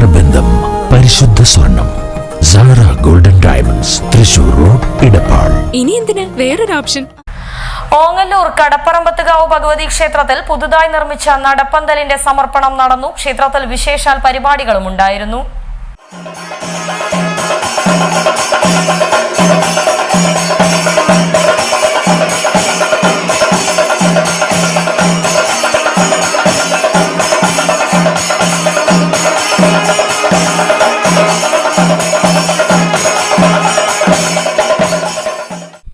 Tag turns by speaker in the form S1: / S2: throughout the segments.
S1: നേത്രബന്ധം പരിശുദ്ധ സ്വർണം. Sara golden diamonds Thrissur road Edappal.
S2: ഇനി എന്തിനാ? വേറൊരു ഓപ്ഷൻ.
S3: ഓങ്ങല്ലൂർ കടപ്പറമ്പത്തുകാവ് ഭഗവതി ക്ഷേത്രത്തിൽ പുതുതായി നിർമ്മിച്ച നടപ്പന്തലിന്റെ സമർപ്പണം നടന്നു. ക്ഷേത്രത്തിൽ വിശേഷാൽ പരിപാടികളും ഉണ്ടായിരുന്നു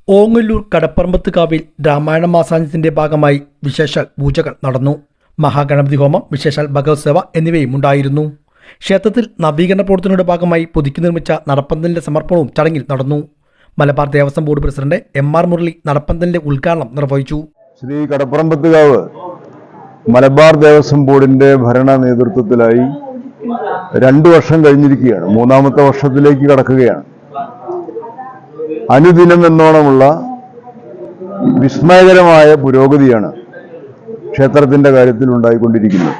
S4: ഓങ്ങല്ലൂർ കടപ്പറമ്പത്ത് കാവിൽ രാമായണ മാസാന്ത്യത്തിന്റെ ഭാഗമായി വിശേഷാൽ പൂജകൾ നടന്നു. മഹാഗണപതി ഹോമം വിശേഷാൽ ഭഗവത് സേവ എന്നിവയും ഉണ്ടായിരുന്നു. ക്ഷേത്രത്തിൽ നവീകരണ പ്രവർത്തനങ്ങളുടെ ഭാഗമായി പുതുക്കി നിർമ്മിച്ച നടപ്പന്തലിന്റെ സമർപ്പണവും ചടങ്ങിൽ നടന്നു. Malabar Devaswom board president M R Murali നടപ്പന്തലിന്റെ ഉദ്ഘാടനം നിർവഹിച്ചു.
S5: ശ്രീ കടപ്പുറമ്പത്തുകാവ് മലബാർ ദേവസ്വം ബോർഡിന്റെ ഭരണ നേതൃത്വത്തിലായി രണ്ടു വർഷം കഴിഞ്ഞിരിക്കുകയാണ്. മൂന്നാമത്തെ വർഷത്തിലേക്ക് കടക്കുകയാണ്. അനുദിനം എന്നോണമുള്ള വിസ്മയകരമായ പുരോഗതിയാണ് ക്ഷേത്രത്തിന്റെ കാര്യത്തിൽ ഉണ്ടായിക്കൊണ്ടിരിക്കുന്നത്.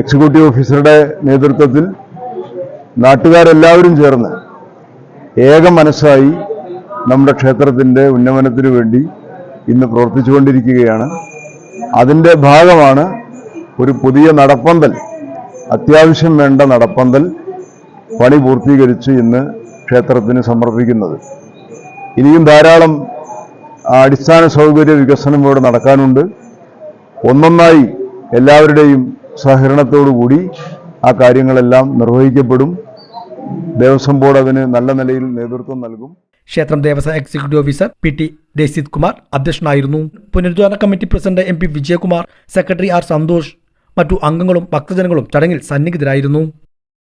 S5: എക്സിക്യൂട്ടീവ് ഓഫീസറുടെ നേതൃത്വത്തിൽ നാട്ടുകാരെല്ലാവരും ചേർന്ന് ഏക മനസ്സായി നമ്മുടെ ക്ഷേത്രത്തിന്റെ ഉന്നമനത്തിനു വേണ്ടി ഇന്ന് പ്രവർത്തിച്ചുകൊണ്ടിരിക്കുകയാണ്. അതിന്റെ ഭാഗമാണ് ഒരു പുതിയ നടപ്പന്തൽ അത്യാവശ്യം വേണ്ട നടപ്പന്തൽ പണി പൂർത്തീകരിച്ച് ഇന്ന് ക്ഷേത്രത്തിന് സമർപ്പിക്കുന്നത്. ഇനിയും ധാരാളം അടിസ്ഥാന സൗകര്യ വികസനം ഇവിടെ നടക്കാനുണ്ട്. ഒന്നൊന്നായി എല്ലാവരുടെയും സഹകരണത്തോടുകൂടി ആ കാര്യങ്ങളെല്ലാം നിർവഹിക്കപ്പെടും. ദേവസ്വം ബോർഡ് അതിന് നല്ല നിലയിൽ നേതൃത്വം നൽകും.
S4: ക്ഷേത്രം Devaswom executive officer P T Rasith Kumar അധ്യക്ഷനായിരുന്നു. പുനരുദ്ധാരണ committee president M P Vijayakumar secretary R Santhosh മറ്റു അംഗങ്ങളും ഭക്തജനങ്ങളും ചടങ്ങിൽ സന്നിഹിതരായിരുന്നു.